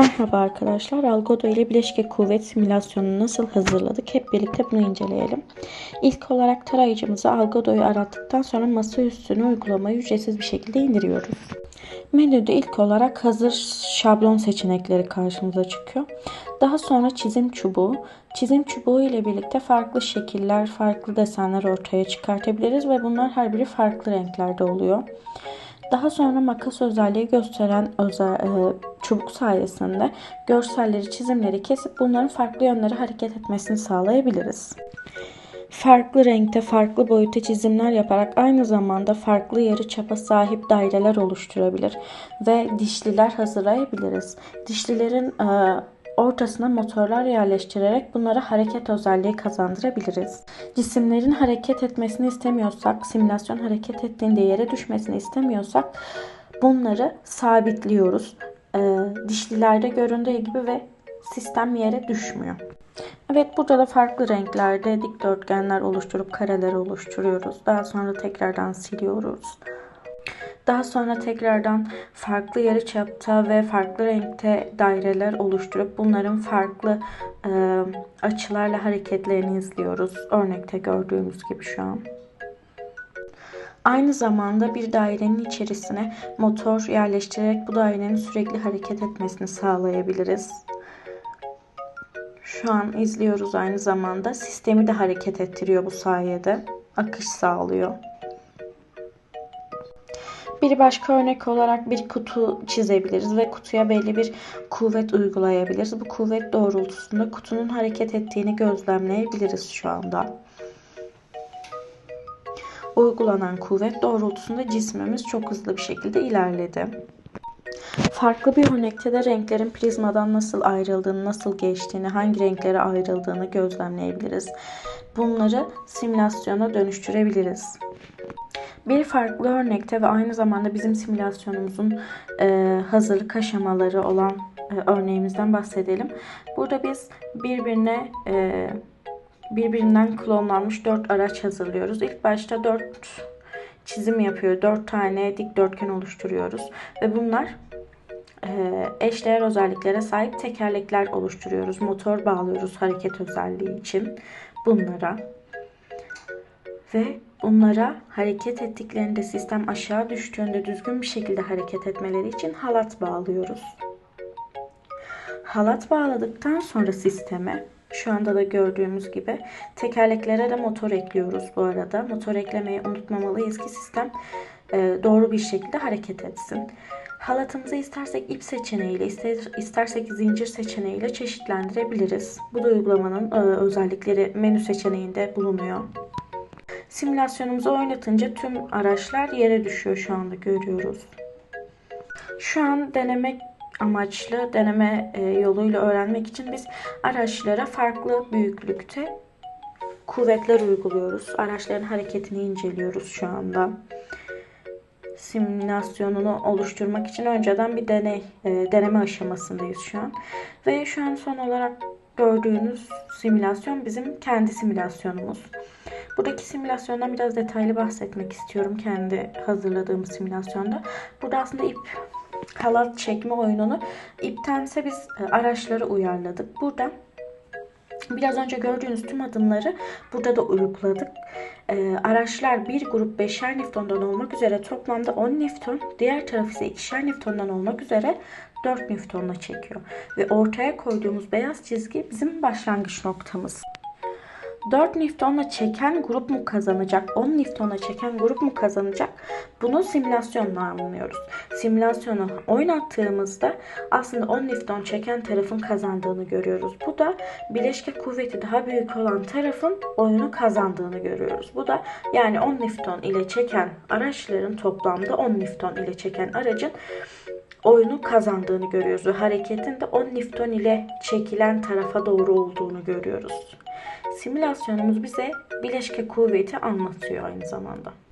Merhaba arkadaşlar. Algodo ile bileşke kuvvet simülasyonunu nasıl hazırladık? Hep birlikte bunu inceleyelim. İlk olarak tarayıcımıza Algodo'yu arattıktan sonra masa üstüne uygulamayı ücretsiz bir şekilde indiriyoruz. Menüde ilk olarak hazır şablon seçenekleri karşımıza çıkıyor. Daha sonra çizim çubuğu. Çizim çubuğu ile birlikte farklı şekiller, farklı desenler ortaya çıkartabiliriz ve bunlar her biri farklı renklerde oluyor. Daha sonra makas özelliği gösteren özel, e, çubuk sayesinde görselleri, çizimleri kesip bunların farklı yönlere hareket etmesini sağlayabiliriz. Farklı renkte, farklı boyutta çizimler yaparak aynı zamanda farklı yarı çapa sahip daireler oluşturabilir ve dişliler hazırlayabiliriz. Dişlilerin e, ortasına motorlar yerleştirerek bunlara hareket özelliği kazandırabiliriz. Cisimlerin hareket etmesini istemiyorsak, simülasyon hareket ettiğinde yere düşmesini istemiyorsak bunları sabitliyoruz. Ee, dişlilerde göründüğü gibi ve sistem yere düşmüyor. Evet burada da farklı renklerde dikdörtgenler oluşturup kareler oluşturuyoruz. Daha sonra tekrardan siliyoruz. Daha sonra tekrardan farklı yarı çapta ve farklı renkte daireler oluşturup bunların farklı e, açılarla hareketlerini izliyoruz. Örnekte gördüğümüz gibi şu an. Aynı zamanda bir dairenin içerisine motor yerleştirerek bu dairenin sürekli hareket etmesini sağlayabiliriz. Şu an izliyoruz aynı zamanda. Sistemi de hareket ettiriyor bu sayede. Akış sağlıyor. Bir başka örnek olarak bir kutu çizebiliriz ve kutuya belli bir kuvvet uygulayabiliriz. Bu kuvvet doğrultusunda kutunun hareket ettiğini gözlemleyebiliriz şu anda. Uygulanan kuvvet doğrultusunda cismimiz çok hızlı bir şekilde ilerledi. Farklı bir örnekte de renklerin prizmadan nasıl ayrıldığını, nasıl geçtiğini, hangi renklere ayrıldığını gözlemleyebiliriz. Bunları simülasyona dönüştürebiliriz. Bir farklı örnekte ve aynı zamanda bizim simülasyonumuzun e, hazırlık aşamaları olan e, örneğimizden bahsedelim. Burada biz birbirine e, birbirinden klonlanmış dört araç hazırlıyoruz. İlk başta dört çizim yapıyor. Dört tane dikdörtgen oluşturuyoruz ve bunlar e, eşdeğer özelliklere sahip tekerlekler oluşturuyoruz. Motor bağlıyoruz hareket özelliği için bunlara ve bunlara hareket ettiklerinde sistem aşağı düştüğünde düzgün bir şekilde hareket etmeleri için halat bağlıyoruz. Halat bağladıktan sonra sisteme şu anda da gördüğümüz gibi tekerleklere de motor ekliyoruz bu arada. Motor eklemeyi unutmamalıyız ki sistem e, doğru bir şekilde hareket etsin. Halatımızı istersek ip seçeneğiyle, istersek zincir seçeneğiyle çeşitlendirebiliriz. Bu da uygulamanın e, özellikleri menü seçeneğinde bulunuyor. Simülasyonumuzu oynatınca tüm araçlar yere düşüyor şu anda görüyoruz. Şu an denemek amaçlı deneme e, yoluyla öğrenmek için biz araçlara farklı büyüklükte kuvvetler uyguluyoruz. Araçların hareketini inceliyoruz şu anda. Simülasyonunu oluşturmak için önceden bir deney e, deneme aşamasındayız şu an. Ve şu an son olarak gördüğünüz simülasyon bizim kendi simülasyonumuz. Buradaki simülasyondan biraz detaylı bahsetmek istiyorum kendi hazırladığım simülasyonda. Burada aslında ip halat çekme oyununu iptense biz e, araçları uyarladık. Burada Biraz önce gördüğünüz tüm adımları burada da uyguladık. Ee, araçlar bir grup 5'er Newton'dan olmak üzere toplamda 10 Newton, diğer taraf ise 2'şer Newton'dan olmak üzere 4 Newton'la çekiyor. Ve ortaya koyduğumuz beyaz çizgi bizim başlangıç noktamız. 4 Newton'la çeken grup mu kazanacak? 10 Newton'la çeken grup mu kazanacak? Bunu simülasyonla anlıyoruz. Simülasyonu oynattığımızda aslında 10 Newton çeken tarafın kazandığını görüyoruz. Bu da bileşke kuvveti daha büyük olan tarafın oyunu kazandığını görüyoruz. Bu da yani 10 Newton ile çeken araçların toplamda 10 Newton ile çeken aracın oyunu kazandığını görüyoruz ve hareketin de 10 Newton ile çekilen tarafa doğru olduğunu görüyoruz. Simülasyonumuz bize bileşke kuvveti anlatıyor aynı zamanda.